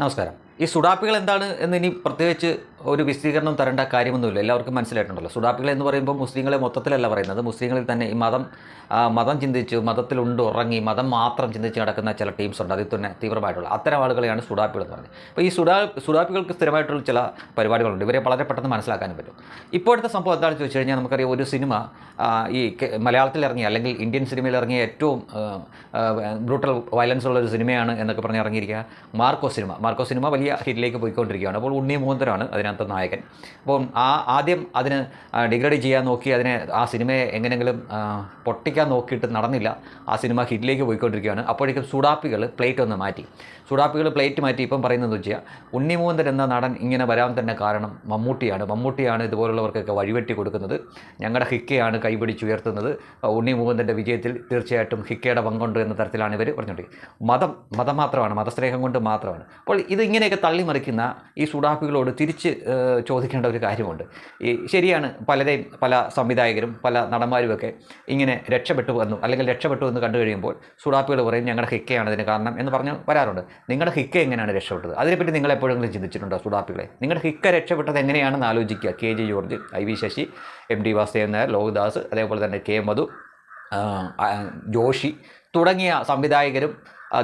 നമസ്കാരം. ഈ സുഡാപ്പികൾ എന്താണ് എന്ന് ഇനി പ്രത്യേകിച്ച് ഒരു വിശദീകരണം തരേണ്ട കാര്യമൊന്നുമില്ല. എല്ലാവർക്കും മനസ്സിലായിട്ടുണ്ടല്ലോ. സുഡാപ്പികൾ എന്ന് പറയുമ്പോൾ മുസ്ലിങ്ങളെ മൊത്തത്തിലല്ല പറയുന്നത്. മുസ്ലിങ്ങളിൽ തന്നെ ഈ മതം മതം ചിന്തിച്ച് മതത്തിലുണ്ട് ഉറങ്ങി മതം മാത്രം ചിന്തിച്ച് നടക്കുന്ന ചില ടീംസ് ഉണ്ട്. അതിൽ തന്നെ തീവ്രമായിട്ടുള്ള അത്തരം ആളുകളെയാണ് സുഡാപ്പികൾ എന്ന് പറയുന്നത് അപ്പോൾ ഈ സുഡാ സുഡാപ്പികൾക്ക് സ്ഥിരമായിട്ടുള്ള ചില പരിപാടികളുണ്ട്. ഇവരെ വളരെ പെട്ടെന്ന് മനസ്സിലാക്കാനും പറ്റും. ഇപ്പോഴത്തെ സംഭവം എന്താണെന്ന് ചോദിച്ചു കഴിഞ്ഞാൽ നമുക്കറിയാം ഒരു സിനിമ ഈ മലയാളത്തിൽ ഇറങ്ങിയ അല്ലെങ്കിൽ ഇന്ത്യൻ സിനിമയിൽ ഇറങ്ങിയ ഏറ്റവും ബ്രൂട്ടൽ വയലൻസ് ഉള്ള ഒരു സിനിമയാണ് എന്നൊക്കെ പറഞ്ഞ് ഇറങ്ങിയിരിക്കുക. മാർക്കോ സിനിമ. മാർക്കോ സിനിമ വലിയ ഹിറ്റിലേക്ക് പോയിക്കൊണ്ടിരിക്കുകയാണ്. അപ്പോൾ ഉണ്ണി മൂന്തരാണ് അതിനകത്ത് നായകൻ. അപ്പോൾ ആ ആദ്യം അതിന് ഡിഗ്രേഡ് ചെയ്യാൻ നോക്കി അതിനെ ആ സിനിമയെ എങ്ങനെയെങ്കിലും പൊട്ടിക്കാൻ നോക്കിയിട്ട് നടന്നില്ല. ആ സിനിമ ഹിറ്റിലേക്ക് പോയിക്കൊണ്ടിരിക്കുകയാണ്. അപ്പോഴേക്കും സുഡാപ്പികൾ പ്ലേറ്റ് ഒന്ന് മാറ്റി. സുഡാപ്പികൾ പ്ലേറ്റ് മാറ്റി ഇപ്പം പറയുന്നതെന്ന് വെച്ചാൽ ഉണ്ണി ഉണ്ണിമൂന്തൻ എന്ന നടൻ ഇങ്ങനെ വരാൻ തന്നെ കാരണം മമ്മൂട്ടിയാണ്. മമ്മൂട്ടിയാണ് ഇതുപോലുള്ളവർക്കൊക്കെ വഴിവെട്ടി കൊടുക്കുന്നത്. ഞങ്ങളുടെ ഹിക്കയാണ് കൈപിടിച്ചുയർത്തുന്നത് ഉണ്ണി മൂവന്തന്റെ വിജയത്തിൽ തീർച്ചയായിട്ടും ഹിക്കയുടെ പങ്കുണ്ട് എന്ന തരത്തിലാണ് ഇവർ പറഞ്ഞുകൊണ്ടിരിക്കുന്നത് മതം മതം മാത്രമാണ് മതസ്നേഹം കൊണ്ട് മാത്രമാണ്. അപ്പോൾ ഇത് ഇങ്ങനെയൊക്കെ തള്ളിമറിക്കുന്ന ഈ സുഡാപ്പികളോട് തിരിച്ച് ചോദിക്കേണ്ട ഒരു കാര്യമുണ്ട്. ഈ ശരിയാണ് പലരെയും പല സംവിധായകരും പല നടന്മാരുമൊക്കെ ഇങ്ങനെ രക്ഷപ്പെട്ടു വന്നു. അല്ലെങ്കിൽ രക്ഷപ്പെട്ടു എന്ന് കണ്ടു കഴിയുമ്പോൾ സുഡാപ്പികൾ പറയും ഞങ്ങളുടെ ഹിക്കയാണ് ഇതിന് കാരണം എന്ന് പറഞ്ഞ് വരാറുണ്ട്. നിങ്ങളുടെ ഹിക്ക എങ്ങനെയാണ് രക്ഷപ്പെട്ടത്? അതിനെപ്പറ്റി നിങ്ങൾ എപ്പോഴെങ്കിലും ചിന്തിച്ചിട്ടുണ്ടോ സുഡാപ്പികളെ നിങ്ങളുടെ ഹിക്ക രക്ഷപ്പെട്ടത് എങ്ങനെയാണെന്ന് ആലോചിക്കുക. K J George I V Sasi M D Vasudevan Nair Lokadas അതേപോലെ തന്നെ കെ മധു ജോഷി തുടങ്ങിയ സംവിധായകരും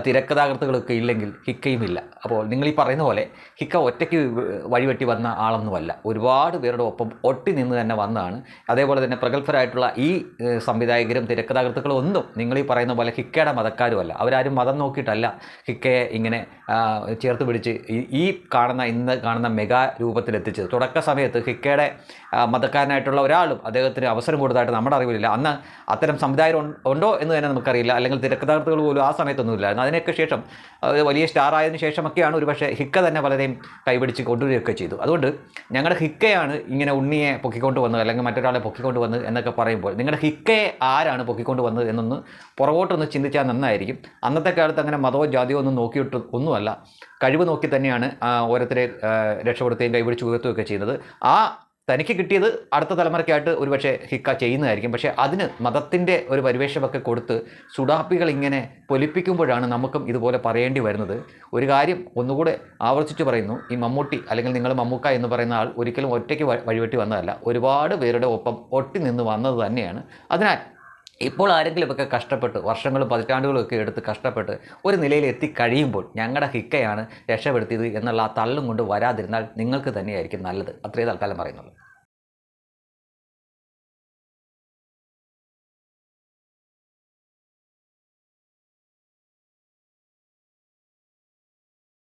തിരക്കഥാകൃത്തുകളൊക്കെ ഇല്ലെങ്കിൽ ഹിക്കയും ഇല്ല അപ്പോൾ നിങ്ങൾ ഈ പറയുന്ന പോലെ ഹിക്ക ഒറ്റയ്ക്ക് വഴിവെട്ടി വന്ന ആളൊന്നുമല്ല. ഒരുപാട് പേരുടെ ഒപ്പം ഒട്ടി നിന്ന് തന്നെ വന്നതാണ് അതേപോലെ തന്നെ പ്രഗത്ഭരായിട്ടുള്ള ഈ സംവിധായകരും തിരക്കഥാകൃത്തുക്കളും ഒന്നും നിങ്ങൾ ഈ പറയുന്ന പോലെ ഹിക്കയുടെ മതക്കാരുമല്ല. അവരാരും മതം നോക്കിയിട്ടല്ല ഹിക്കയെ ഇങ്ങനെ ചേർത്ത് പിടിച്ച് ഈ- കാണുന്ന ഇന്ന് കാണുന്ന മെഗാ രൂപത്തിലെത്തിച്ചത്. തുടക്ക സമയത്ത് ഹിക്കയുടെ മതക്കാരനായിട്ടുള്ള ഒരാളും അദ്ദേഹത്തിന് അവസരം കൊടുത്തതായിട്ട് നമ്മുടെ അറിവില്ല അന്ന് അത്തരം സംവിധായകർ ഉണ്ടോ എന്ന് തന്നെ നമുക്കറിയില്ല. അല്ലെങ്കിൽ തിരക്കഥാകൃത്തുകൾ പോലും ആ സമയത്തൊന്നും ഇല്ലായിരുന്നു അതിനൊക്കെ ശേഷം വലിയ സ്റ്റാർ ആയതിനു ശേഷമൊക്കെയാണ് ഒരു പക്ഷേ ഹിക്ക തന്നെ പലരെയും കൈപിടിച്ച് കൊണ്ടുവരികയൊക്കെ ചെയ്തു. അതുകൊണ്ട് ഞങ്ങളുടെ ഹിക്കയാണ് ഇങ്ങനെ ഉണ്ണിയെ പൊക്കിക്കൊണ്ട് വന്നത് അല്ലെങ്കിൽ മറ്റൊരാളെ പൊക്കിക്കൊണ്ട് വന്നത് എന്നൊക്കെ പറയുമ്പോൾ നിങ്ങളുടെ ഹിക്കയെ ആരാണ് പൊക്കിക്കൊണ്ട് വന്നത് എന്നൊന്ന് പുറകോട്ടൊന്ന് ചിന്തിച്ചാൽ നന്നായിരിക്കും. അന്നത്തെ കാലത്ത് അങ്ങനെ മതമോ ജാതിയോ ഒന്നും നോക്കിയിട്ട് ഒന്നുമല്ല. കഴിവ് നോക്കി തന്നെയാണ് ഓരോരുത്തരെ രക്ഷപ്പെടുത്തുകയും കൈപിടിച്ച് ഉയർത്തുകയൊക്കെ ചെയ്യുന്നത് ആ തനിക്ക് കിട്ടിയത് അടുത്ത തലമുറയ്ക്കായിട്ട് ഒരുപക്ഷെ ഹിക്ക ചെയ്യുന്നതായിരിക്കും. പക്ഷേ അതിന് മതത്തിന്റെ ഒരു പരിവേഷമൊക്കെ കൊടുത്ത് സുഡാപ്പികൾ ഇങ്ങനെ പൊലിപ്പിക്കുമ്പോഴാണ് നമുക്കും ഇതുപോലെ പറയേണ്ടി വരുന്നത്. ഒരു കാര്യം ഒന്നുകൂടെ ആവർത്തിച്ച് പറയുന്നു. ഈ മമ്മൂട്ടി അല്ലെങ്കിൽ നിങ്ങൾ മമ്മൂക്ക എന്ന് പറയുന്ന ആൾ ഒരിക്കലും ഒറ്റയ്ക്ക് വഴിവെട്ടി വന്നതല്ല. ഒരുപാട് പേരുടെ ഒപ്പം ഒട്ടി നിന്ന് വന്നത് തന്നെയാണ്. അതിനാൽ ഇപ്പോൾ ആരെങ്കിലും ഒക്കെ കഷ്ടപ്പെട്ട് വർഷങ്ങളും പതിറ്റാണ്ടുകളൊക്കെ എടുത്ത് കഷ്ടപ്പെട്ട് ഒരു നിലയിൽ എത്തിക്കഴിയുമ്പോൾ ഞങ്ങളുടെ ഹിക്കയാണ് രക്ഷപ്പെടുത്തിയത് എന്നുള്ള ആ തള്ളും കൊണ്ട് വരാതിരുന്നാൽ നിങ്ങൾക്ക് തന്നെയായിരിക്കും നല്ലത്. അത്രയേ തൽക്കാലം പറയുന്നുള്ളൂ.